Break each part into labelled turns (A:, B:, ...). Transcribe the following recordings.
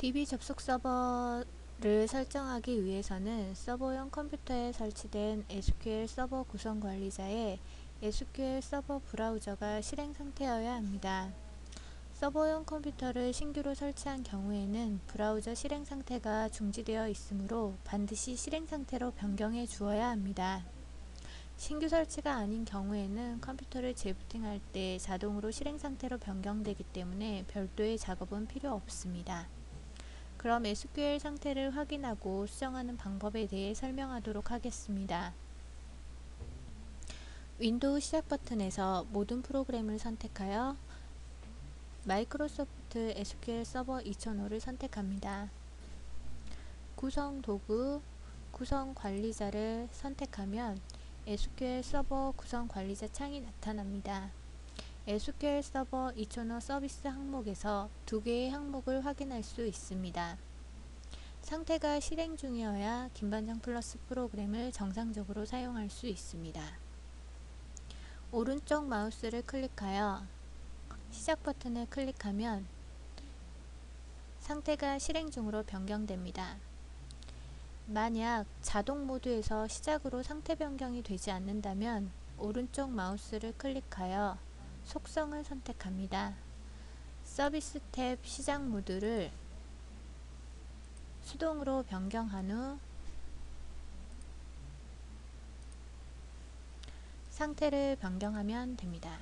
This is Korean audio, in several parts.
A: DB 접속 서버를 설정하기 위해서는 서버용 컴퓨터에 설치된 SQL 서버 구성 관리자에 SQL 서버 브라우저가 실행 상태여야 합니다. 서버용 컴퓨터를 신규로 설치한 경우에는 브라우저 실행 상태가 중지되어 있으므로 반드시 실행 상태로 변경해 주어야 합니다. 신규 설치가 아닌 경우에는 컴퓨터를 재부팅할 때 자동으로 실행 상태로 변경되기 때문에 별도의 작업은 필요 없습니다. 그럼 SQL 상태를 확인하고 수정하는 방법에 대해 설명하도록 하겠습니다. 윈도우 시작 버튼에서 모든 프로그램을 선택하여 마이크로소프트 SQL 서버 2005를 선택합니다. 구성 도구, 구성 관리자를 선택하면 SQL 서버 구성 관리자 창이 나타납니다. SQL 서버 2005 서비스 항목에서 두 개의 항목을 확인할 수 있습니다. 상태가 실행 중이어야 김반장 플러스 프로그램을 정상적으로 사용할 수 있습니다. 오른쪽 마우스를 클릭하여 시작 버튼을 클릭하면 상태가 실행 중으로 변경됩니다. 만약 자동 모드에서 시작으로 상태 변경이 되지 않는다면 오른쪽 마우스를 클릭하여 속성을 선택합니다. 서비스 탭 시작 모드를 수동으로 변경한 후 상태를 변경하면 됩니다.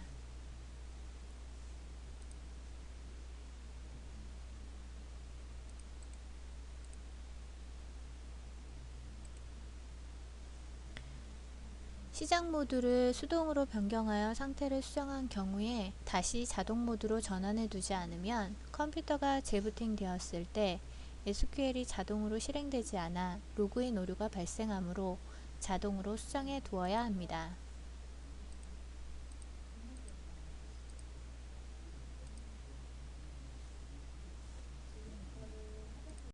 A: 시작 모드를 수동으로 변경하여 상태를 수정한 경우에 다시 자동 모드로 전환해 두지 않으면 컴퓨터가 재부팅 되었을 때 SQL이 자동으로 실행되지 않아 로그인 오류가 발생하므로 자동으로 수정해 두어야 합니다.